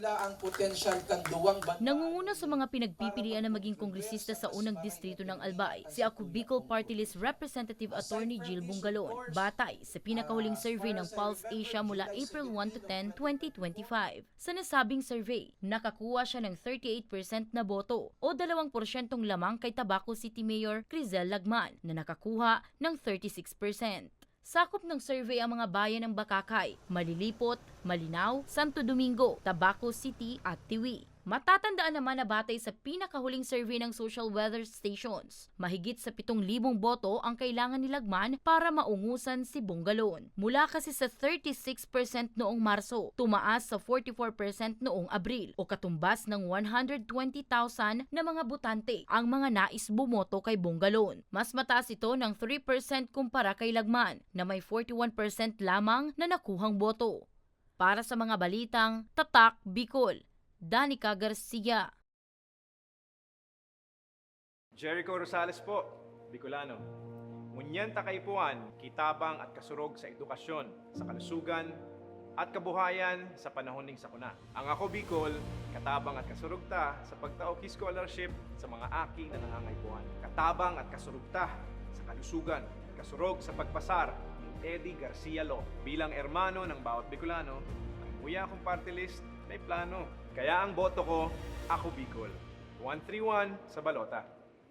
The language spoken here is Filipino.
Nagsimula ang potensyal kanduwang bansa. Nangunguna sa mga pinagpipilian na maging kongresista sa unang distrito ng Albay, si Ako Bicol Party List Representative Attorney Jill Bungalon. Batay sa pinakahuling survey ng Pulse Asia mula April 1 to 10, 2025. Sa nasabing survey, nakakuha siya ng 38% na boto o 2% lamang kay Tabaco City Mayor Crizel Lagman na nakakuha ng 36%. Sakop ng survey ang mga bayan ng Bakakay, Malilipot, Malinaw, Santo Domingo, Tabaco City at Tiwi. Matatandaan naman na batay sa pinakahuling survey ng social weather stations, mahigit sa 7,000 boto ang kailangan ni Lagman para maungusan si Bungalon. Mula kasi sa 36% noong Marso, tumaas sa 44% noong Abril o katumbas ng 120,000 na mga botante ang mga nais bumoto kay Bungalon. Mas mataas ito ng 3% kumpara kay Lagman na may 41% lamang na nakuhang boto. Para sa mga balitang Tatak Bicol, Danica Garcia. Jericho Rosales po, Bicolano. Ngunyan takaipuan, kitabang at kasurog sa edukasyon, sa kalusugan, at kabuhayan sa panahon ng sakuna. Ang ako Bicol, katabang at kasurog ta sa pagtaoki scholarship sa mga aki na. Katabang at kasurog ta sa kalusugan, kasurog sa pagpasar Eddie Garcia Law. Bilang ermano ng bawat Bicolano, ang kuya kong party list may plano. Kaya ang boto ko, ako Bicol. 131 sa balota.